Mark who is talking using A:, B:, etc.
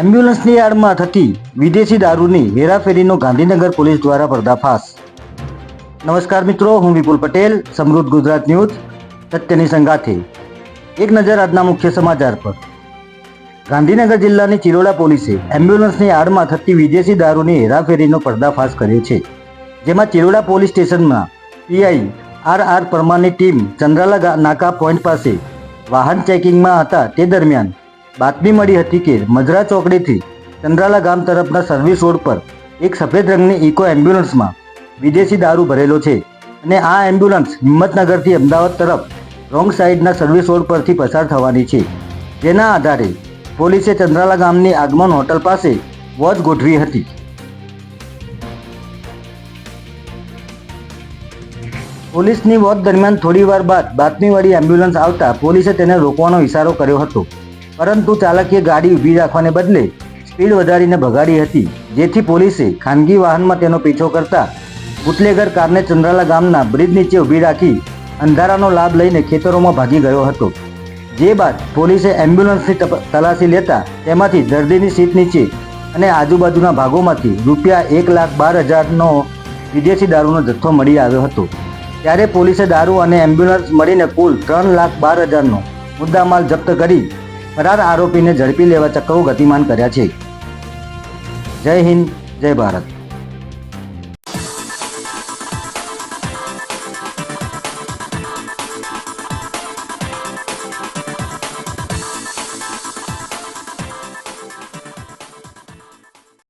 A: એમ્બ્યુલન્સની આડમાં થતી વિદેશી દારૂની હેરાફેરીનો ગાંધીનગર પોલીસ દ્વારા પર્દાફાશ. નમસ્કાર મિત્રો, હું વિપુલ પટેલ, સમૃદ્ધ ગુજરાત ન્યૂઝ, સત્યની સંગાથે. એક નજર આજના મુખ્ય સમાચાર પર. ગાંધીનગર જિલ્લાની ચિરોડા પોલીસે એમ્બ્યુલન્સની આડમાં થતી વિદેશી દારૂની હેરાફેરીનો પર્દાફાશ કર્યો છે. જેમાં ચિરોડા પોલીસ સ્ટેશનમાં પીઆઈ આર આર પરમારની ટીમ ચંદ્રાલા નાકા પોઈન્ટ પાસે વાહન ચેકિંગમાં હતા. તે દરમિયાન બાતમી મળી હતી કે મજરા ચોકડીથી ચંદ્રાલા ગામ તરફના સર્વિસ રોડ પર એક સફેદ રંગની ઇકો એમ્બ્યુલન્સમાં વિદેશી દારૂ ભરેલો છે અને આ એમ્બ્યુલન્સ હિંમતનગરથી અમદાવાદ તરફ રોંગ સાઈડના સર્વિસ રોડ પરથી પસાર થવાની છે. જેના આધારે પોલીસે ચંદ્રાલા ગામની આગમન હોટલ પાસે વોચ ગોઠવી હતી. પોલીસની વોચ દરમિયાન થોડીવાર બાદ બાતમીવાળી એમ્બ્યુલન્સ આવતા પોલીસે તેને રોકવાનો ઇશારો કર્યો હતો. પરંતુ ચાલકે ગાડી ઊભી રાખવાને બદલે સ્પીડ વધારીને ભગાડી હતી. જેથી પોલીસે ખાનગી વાહનમાં તેનો પીછો કરતા બુટલેગર કારને ચંદ્રાલા ગામના બ્રિજ નીચે ઊભી રાખી અંધારાનો લાભ લઈને ખેતરોમાં ભાગી ગયો હતો. જે બાદ પોલીસે એમ્બ્યુલન્સની તલાશી લેતા તેમાંથી દર્દીની સીટ નીચે અને આજુબાજુના ભાગોમાંથી રૂપિયા એક લાખ બાર હજારનો વિદેશી દારૂનો જથ્થો મળી આવ્યો હતો. ત્યારે પોલીસે દારૂ અને એમ્બ્યુલન્સ મળીને કુલ ત્રણ લાખ બાર હજારનો મુદ્દામાલ જપ્ત કરી ફરાર આરોપીને ઝડપી લેવા ચક્રો ગતિમાન કર્યા છે. જય હિન્દ જય ભારત.